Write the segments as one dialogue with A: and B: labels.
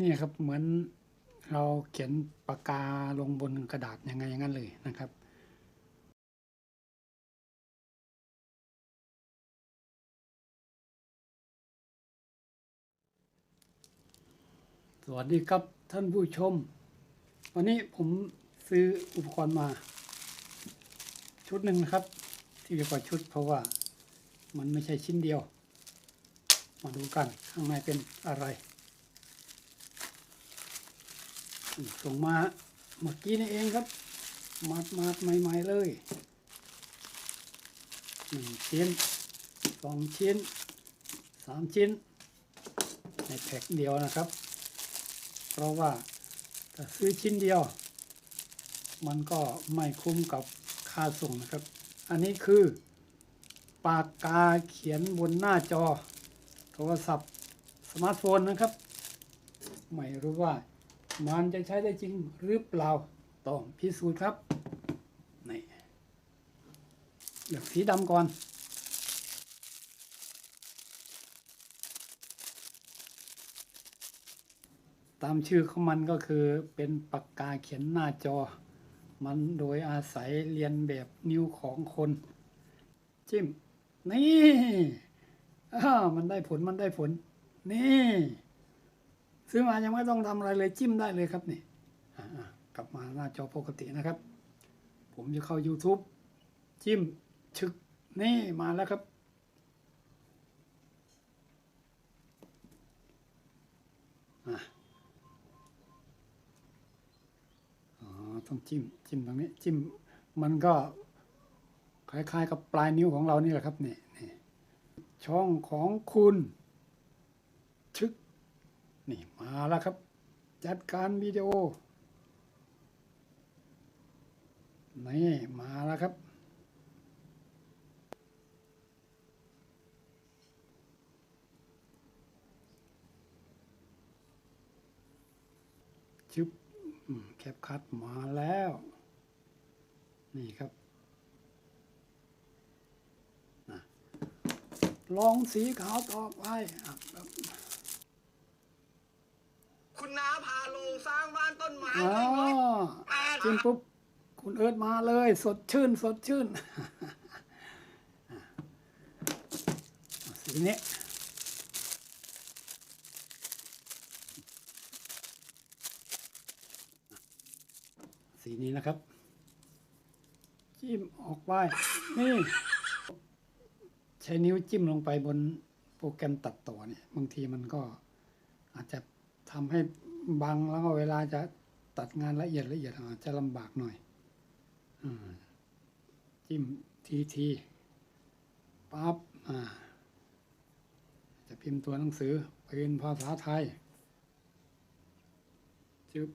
A: นี่ครับเหมือนเราเขียนปากกาลงบนกระดาษยังไงอย่างนั้นเลยนะครับสวัสดีครับท่านผู้ชม วันนี้ผมซื้ออุปกรณ์มา ชุดหนึ่งนะครับ ที่เรียกว่าชุดเพราะว่ามันไม่ใช่ชิ้นเดียว มาดูกันข้างในเป็นอะไรอืม ส่งมาเมื่อกี้นี่เองครับมาดมาดใหม่ ๆ เลยหนึ่งชิ้นสองชิ้นสามชิ้น ในแพ็คเดียวนะครับ เพราะว่าถ้าซื้อชิ้นเดียว มันก็ไม่คุ้มกับค่าส่งนะครับ อันนี้คือ ปากกาเขียนบนหน้าจอ โทรศัพท์สมาร์ทโฟนนะครับ ไม่รู้ว่า มันจะใช้ได้จริงหรือเปล่า ต้องพิสูจน์ครับ นี่เลือกสีดำก่อน ตามชื่อของมันก็คือเป็นปากกาเขียนหน้าจอ มันโดยอาศัยเรียนแบบนิ้วของคน จิ้ม นี่อ้ามันได้ผลมันได้ผล นี่ ซื้อมายังไม่ต้องทำอะไรเลยจิ้มได้เลยครับนี่กลับมาหน้าจอปกตินะครับ ผมจะเข้า YouTube จิ้มชึกนี่มาแล้วครับ อ๋อ ต้องจิ้ม จิ้มตรงนี้ จิ้ม มันก็คล้ายๆกับปลายนิ้วของเรานี่แหละครับนี่นี่ช่องของคุณชึก นี่มาแล้วครับ จัดการวิดีโอ นี่มาแล้วครับ ชึบแคปคัดมาแล้ว นี่ครับลองสีขาวต่อไปอ
B: คุณน้าพาลงสร้างบ้านต้นไม้
A: อ๋อ
B: เลยไหมแปด
A: จิ้มปุ๊บคุณเอิร์ธมาเลย สดชื่น สดชื่นอะสีนี้สีนี้นะครับ จิ้มออกไปนี่ ใช้นิ้วจิ้มลงไปบนโปรแกรมตัดต่อเนี่ย บางทีมันก็อาจจะ ทำให้บังแล้วก็เวลาจะตัดงานละเอียดละเอียดอาจจะลำบากหน่อยอจิ้มทีทีปั๊บอ่า จะพิมพ์ตัวหนังสือเป็นภาษาไทยจึบ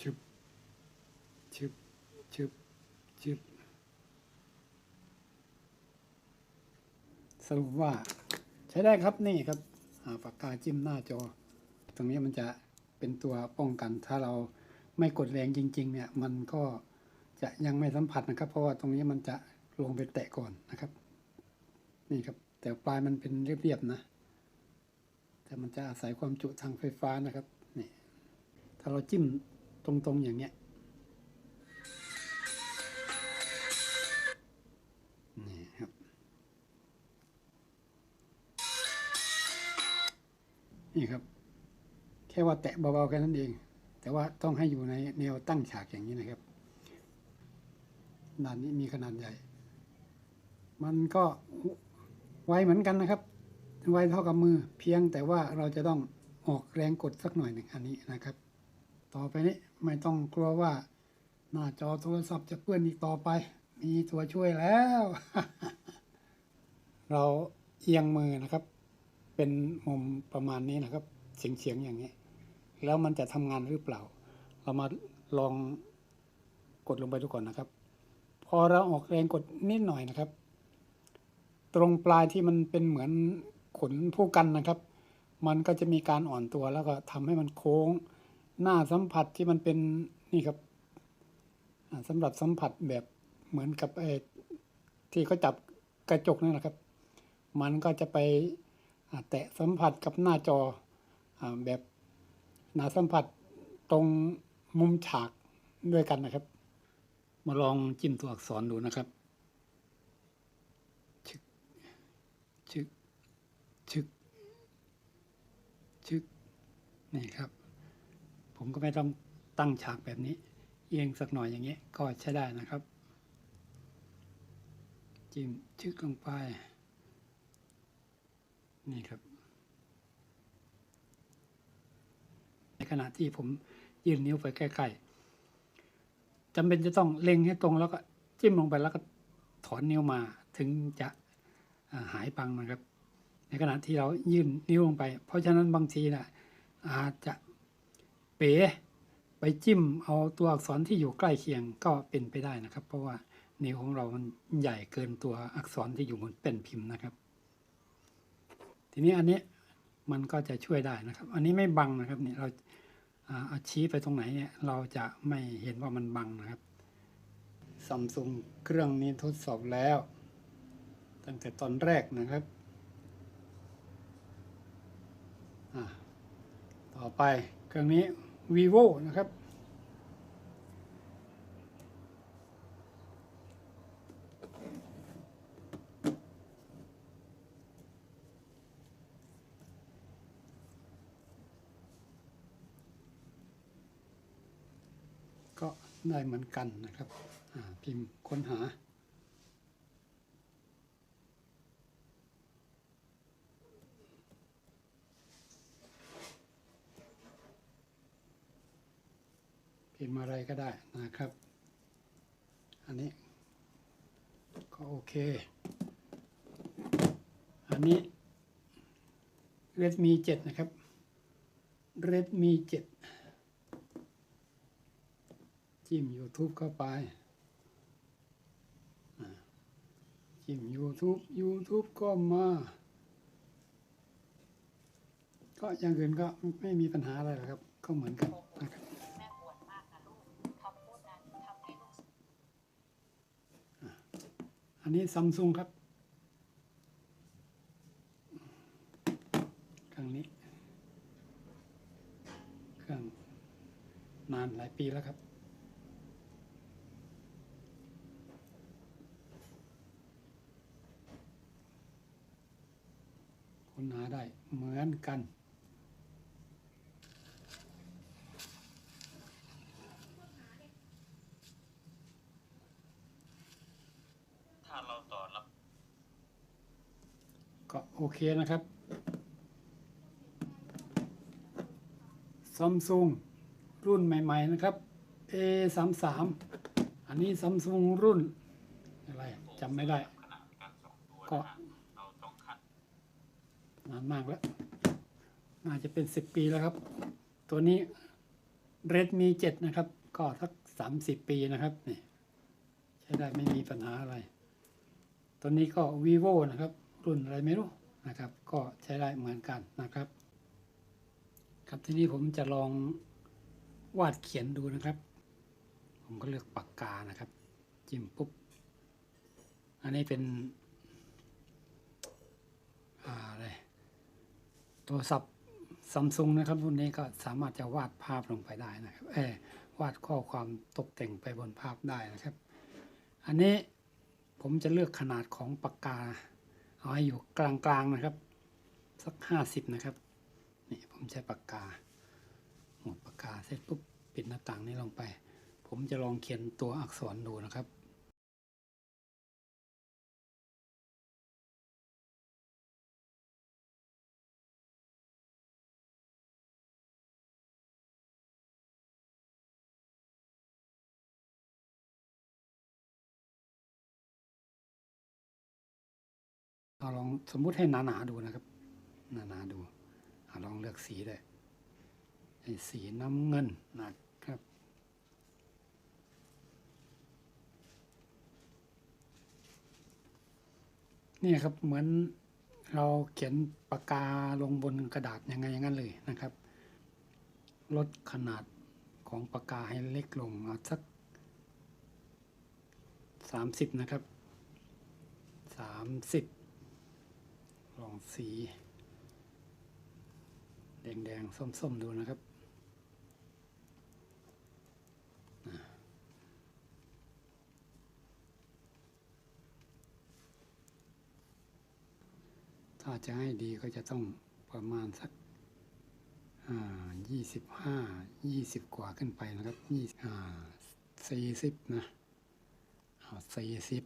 A: ชึบชึบชึบชึบสรุปว่า ใช้ได้ครับนี่ครับ ปากกาจิ้มหน้าจอ ตรงนี้มันจะเป็นตัวป้องกัน ถ้าเราไม่กดแรงจริง ๆ เนี่ย มันก็จะยังไม่สัมผัสนะครับ เพราะว่าตรงนี้มันจะลงไปแตะก่อนนะครับ นี่ครับ แต่ปลายมันเป็นเรียบๆนะ แต่มันจะอาศัยความจุทางไฟฟ้านะครับ นี่ ถ้าเราจิ้มตรงๆอย่างเนี้ย นี่ครับ แค่ว่าแตะเบาๆแค่นั้นเอง แต่ว่าต้องให้อยู่ในแนวตั้งฉากอย่างนี้นะครับด้านนี้มีขนาดใหญ่ มันก็ไวเหมือนกันนะครับ ไวเท่ากับมือ เพียงแต่ว่าเราจะต้องออกแรงกดสักหน่อยหนึ่งอันนี้นะครับ ต่อไปนี้ไม่ต้องกลัวว่า หน้าจอโทรศัพท์จะเปื้อนอีกต่อไป มีตัวช่วยแล้ว เราเอียงมือนะครับ เป็นมุมประมาณนี้นะครับเฉียงเฉียงๆอย่างนี้ แล้วมันจะทำงานหรือเปล่า เรามาลองกดลงไปดูก่อนนะครับ พอเราออกแรงกดนิดหน่อยนะครับ ตรงปลายที่มันเป็นเหมือนขนผู้กันนะครับ มันก็จะมีการอ่อนตัวแล้วก็ทำให้มันโค้ง หน้าสัมผัสที่มันเป็นนี่ครับสำหรับสัมผัสแบบเหมือนกับไอ้ที่เขาจับกระจกนั่นแหละครับ มันก็จะไป แตะสัมผัสกับหน้าจออแบบหนาสัมผัสตรงมุมฉากด้วยกันนะครับ มาลองจิ้มตัวอักษรดูนะครับ ชึก ชึก ชึก ชึก นี่ครับ ผมก็ไม่ต้องตั้งฉากแบบนี้ เอียงสักหน่อยอย่างเงี้ยก็ใช้ได้นะครับ จิ้มชึกลงไป นี่ครับ ในขณะที่ผมยื่นนิ้วไปใกล้ๆจำเป็นจะต้องเล็งให้ตรงแล้วก็จิ้มลงไปแล้วก็ถอนนิ้วมาถึงจะาหายปังนะครับ ในขณะที่เรายื่นนิ้วลงไป เพราะฉะนั้นบางทีนะอาจจะเป๋ไปจิ้มเอาตัวอักษรที่อยู่ใกล้เคียงก็เป็นไปได้นะครับ เพราะว่านิ้วของเรามันใหญ่เกินตัวอักษรที่อยู่บนแป้นพิมพ์นะครับ ทีนี้อันนี้มันก็จะช่วยได้นะครับ อันนี้ไม่บังนะครับเนี่ยเราอาเอาชี้ไปตรงไหนเนี่ยเราจะไม่เห็นว่ามันบังนะครับซัมซุงเครื่องนี้ทดสอบแล้ว ตั้งแต่ตอนแรกนะครับต่อไปเครื่องนี้ vivo นะครับ ก็ได้เหมือนกันนะครับพิมพ์ค้นหา พิมพ์อะไรก็ได้นะครับ อันนี้ ก็โอเค อันนี้ Redmi 7 นะครับ Redmi 7 จิ้ม YouTube เข้าไปจิ้ม YouTube YouTube ก็มา ก็อย่างอื่นก็ไม่มีปัญหาอะไรหรอกครับ ก็เหมือนกันนะครับอันนี้ซัมซุงครับเครื่องนี้ เครื่องนานหลายปีแล้วครับ ค้นหา ได้เหมือนกัน
C: ถ้าเราต่อรับ
A: ก็โอเคนะครับซัมซุงรุ่นใหม่ ๆ นะครับ A 3 3 อันนี้ซัมซุงรุ่นอะไรจำไม่ได้
C: ขนาดในก นา
A: นมากแล้ว น่าจะเป็นสิบปีแล้วครับ ตัวนี้ Redmi 7 นะครับ ก็สักสามสิบปีนะครับนี่ใช้ได้ไม่มีปัญหาอะไร ตัวนี้ก็ vivo นะครับ รุ่นอะไรไม่รู้นะครับ ก็ใช้ได้เหมือนกันนะครับ ครับทีนี้ผมจะลองวาดเขียนดูนะครับ ผมก็เลือกปากกานะครับ จิ้มปุ๊บ อันนี้เป็น อ่า อะไร โทรศัพท์ซัมซุงนะครับรุ่นนี้ก็สามารถจะวาดภาพลงไปได้นะครับเออวาดข้อความตกแต่งไปบนภาพได้นะครับ อันนี้ผมจะเลือกขนาดของปากกา เอาให้อยู่กลางๆนะครับ สักห้าสิบนะครับนี่ผมใช้ปากกาหมดปากกาเสร็จปุ๊บปิดหน้าต่างนี้ลงไป ผมจะลองเขียนตัวอักษรดูนะครับ เอาลองสมมุติให้หนาๆดูนะครับหนาๆดูเอาลองเลือกสีเลยสีน้ำเงินนะครับ นี่ครับเหมือนเราเขียนปากกาลงบนกระดาษยังไงอย่างนั้นเลยนะครับ ลดขนาดของปากกาให้เล็กลงเอาสักสามสิบนะครับสามสิบ ลองสี แดงๆ ส้ม ๆ ดูนะครับ ถ้าจะให้ดีก็จะต้องประมาณสักยี่สิบห้ายี่สิบกว่าขึ้นไปนะครับยี่สี่สิบนะเอาสี่สิบ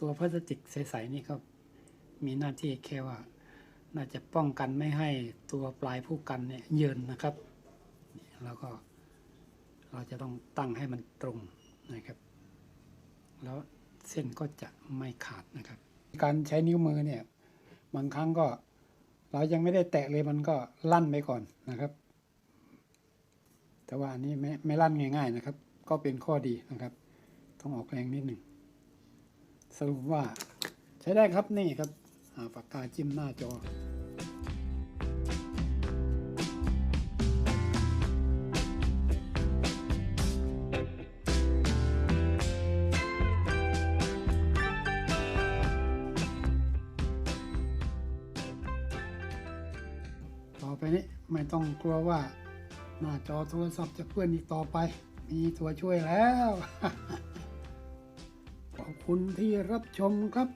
A: ตัวพลาสติกใสๆนี่ก็มีหน้าที่แค่ว่า น่าจะป้องกันไม่ให้ตัวปลายผู้กันเนี่ยเยินนะครับ แล้วก็เราจะต้องตั้งให้มันตรงนะครับ แล้วเส้นก็จะไม่ขาดนะครับ การใช้นิ้วมือเนี่ยบางครั้งก็เรายังไม่ได้แตะเลยมันก็ลั่นไปก่อนนะครับ แต่ว่าอันนี้ไม่ไม่ลั่นง่าย ๆนะครับ ก็เป็นข้อดีนะครับ ต้องออกแรงนิดหนึ่ง สรุปว่าใช้ได้ครับนี่ครับปากกาจิ้มหน้าจอต่อไปนี้ไม่ต้องกลัวว่า หน้าจอโทรศัพท์จะเพื่อนอีกต่อไป มีตัวช่วยแล้ว ขอบคุณที่รับชมครับ